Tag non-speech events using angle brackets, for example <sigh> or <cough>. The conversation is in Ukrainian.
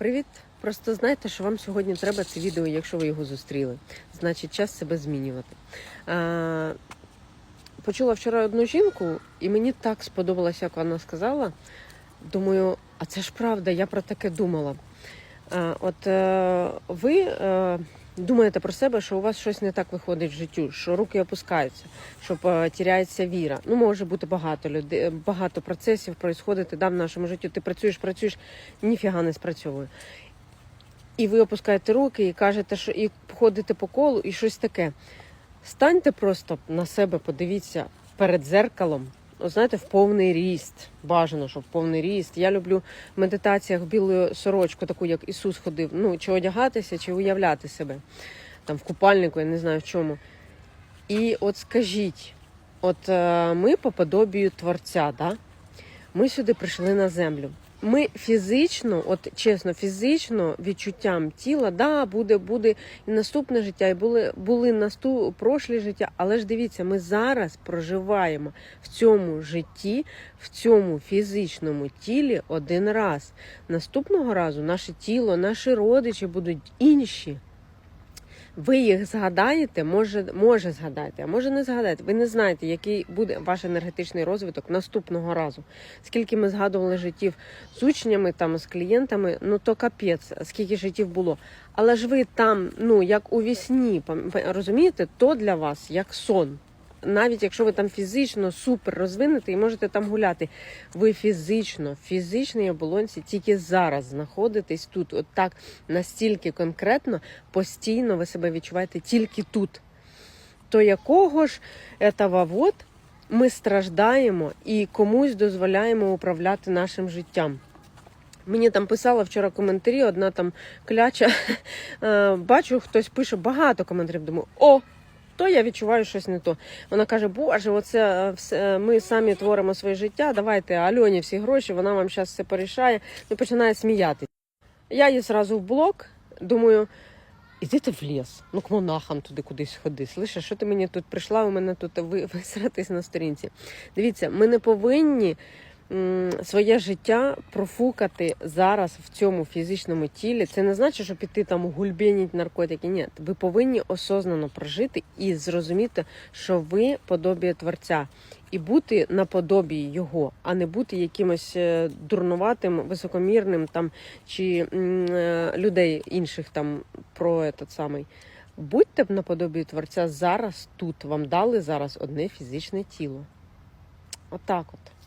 Привіт! Просто знайте, що вам сьогодні треба це відео, якщо ви його зустріли. Значить, час себе змінювати. А, почула вчора одну жінку, і мені так сподобалося, як вона сказала. Думаю, а це ж правда, я про таке думала. А, от е, ви е, думаєте про себе, що у вас щось не так виходить в життю, що руки опускаються, що е, тіряється віра. Ну, може бути багато людей, багато процесів происходити да, в нашому житті. Ти працюєш, працюєш, ніфіга не спрацьовує. І ви опускаєте руки і кажете, що і ходите по колу, і щось таке. Станьте просто на себе, подивіться перед зеркалом. Знаєте, в повний ріст. Бажано, щоб в повний ріст. Я люблю в медитаціях білу сорочку, таку, як Ісус ходив. Ну, чи одягатися, чи уявляти себе. Там в купальнику, я не знаю в чому. І от скажіть, от е, ми по подобію Творця, да? ми сюди прийшли на землю. Ми фізично, от чесно, фізично відчуттям тіла, да, буде, буде і наступне життя, і були, були наступ, прошлі життя. Але ж дивіться, ми зараз проживаємо в цьому житті, в цьому фізичному тілі один раз. Наступного разу наше тіло, наші родичі будуть інші. Ви їх згадаєте, може, може згадаєте, а може не згадаєте. Ви не знаєте, який буде ваш енергетичний розвиток наступного разу. Скільки ми згадували життів з учнями, там з клієнтами, ну то капець, скільки життів було. Але ж ви там, ну як у вісні, розумієте, то для вас як сон. Навіть якщо ви там фізично супер розвинеті і можете там гуляти, ви фізично, в фізичній оболонці тільки зараз знаходитесь тут. От так настільки конкретно, постійно ви себе відчуваєте тільки тут. То якого ж этого вот ми страждаємо і комусь дозволяємо управляти нашим життям. Мені там писала вчора коментарі, одна там кляча. <laughs> Е, Бачу, хтось пише багато коментарів. Думаю, о, то я відчуваю щось не то. Вона каже: Боже, оце е, все ми самі творимо своє життя. Давайте Альоні всі гроші, вона вам зараз все порішає. І починає сміятися. Я її зразу в блок, думаю. Ідите в ліс, ну к монахам туди кудись ходи. Слышиш, що ти мені тут прийшла? У мене тут ви- <laughs> висратись на сторінці. Дивіться, ми не повинні своє життя профукати зараз в цьому фізичному тілі. Це не значить, що піти там гульбеніть наркотики. Ні, ви повинні осознано прожити і зрозуміти, що ви подобіє творця. І бути наподобі його, а не бути якимось е, дурнуватим, високомірним там чи е, людей інших там про этот самий. Будьте наподобі творця зараз тут. Вам дали зараз одне фізичне тіло. Отак от.